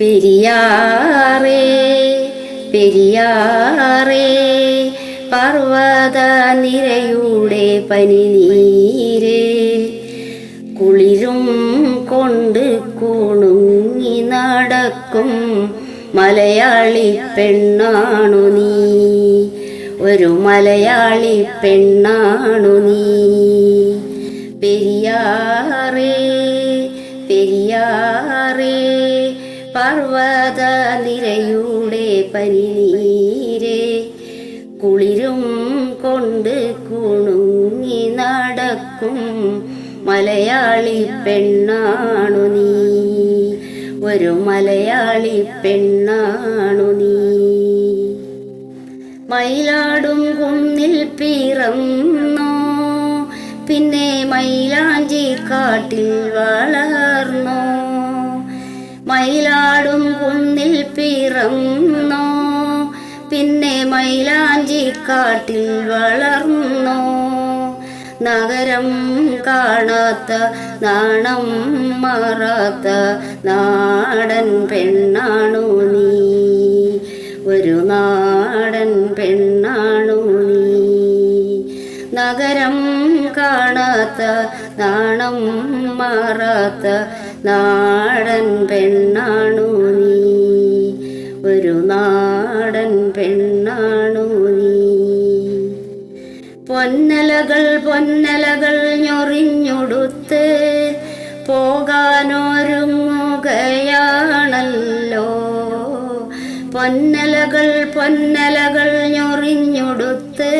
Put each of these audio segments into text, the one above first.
പെരിയാറേ പെരിയാറേ പർവത നിരയുടെ പനിനീര് കുളിരും കൊണ്ട് കുണുങ്ങി നടക്കും മലയാളി പെണ്ണാണു നീ. ഒരു മലയാളി പെണ്ണാണു നീ. പെരിയാറേ നിരയുടെ പനിനീരെ കുളിരും കൊണ്ട് കുണുങ്ങി നടക്കും മലയാളി പെണ്ണാണു നീ. ഒരു മലയാളി പെണ്ണാണു നീ. മയിലാടും കുന്നിൽ പിറന്നോ പിന്നെ മൈലാഞ്ചി കാട്ടിൽ വളർന്നോ. മയിലാടും കുന്നിൽ പിറന്നോ പിന്നെ മൈലാഞ്ചി കാട്ടിൽ വളർന്നോ. നഗരം കാണാത്ത നാണം മാറാത്ത നാടൻ പെണ്ണാണു നീ. ഒരു നാടൻ പെണ്ണാണു നീ. നഗരം കാണാത്ത നാണം മാറാത്ത നാടൻ പെണ്ണാണു നീ. ഒരു നാടൻ പെണ്ണാണു നീ. പൊന്നലകൾ പൊന്നലകൾ ഞൊറിഞ്ഞൊടുത്ത് പോകാനൊരുങ്ങുകയാണല്ലോ പൊന്നലകൾ പൊന്നലകൾ ഞൊറിഞ്ഞൊടുത്ത്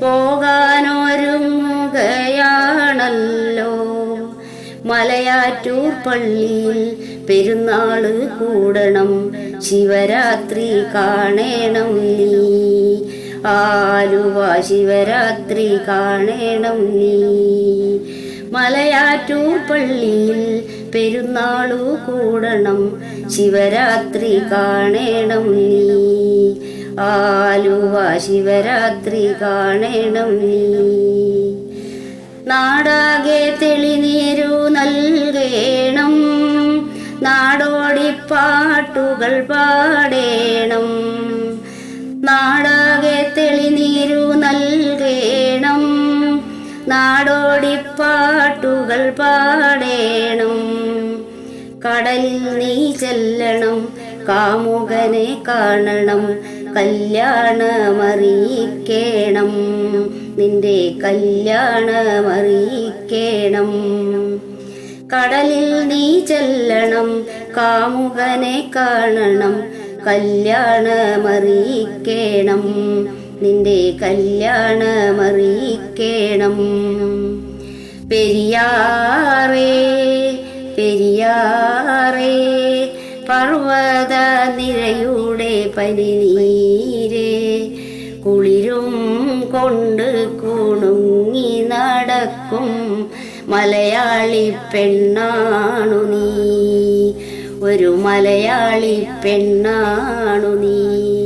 പോകാനൊരുങ്ങുകയാണല്ലോ മലയാറ്റൂർ പള്ളിയിൽ പെരുന്നാൾ കൂടണം. ശിവരാത്രി കാണേണം നീ. ആലുവ ശിവരാത്രി കാണേണം നീ. മലയാറ്റൂർ പള്ളിയിൽ പെരുന്നാളു കൂടണം. ശിവരാത്രി കാണേണം നീ. ആലുവ ശിവരാത്രി കാണേണം നീ. നാടോടിപ്പാട്ടുകൾ പാടേണം. നാടാകെ തെളിനീരു നൽകേണം. നാടോടിപ്പാട്ടുകൾ പാടേണം. കടലിൽ നീ ചെല്ലണം കാമുകനെ കാണണം കല്യാണമറിയിക്കേണം. നിന്റെ കല്യാണമറിയിക്കേണം. കടലിൽ നീ ചെല്ലണം കാമുകനെ കാണണം. കല്യാണമറിയിക്കേണം. നിന്റെ കല്യാണമറിയിക്കേണം. പെരിയാറേ പെരിയാറേ പർവത നിരയുടെ പനിനീരേ കുളിരും കൊണ്ട് കുണുങ്ങി നടക്കും. മലയാളി പെണ്ണാണു നീ. ഒരു മലയാളി പെണ്ണാണു നീ.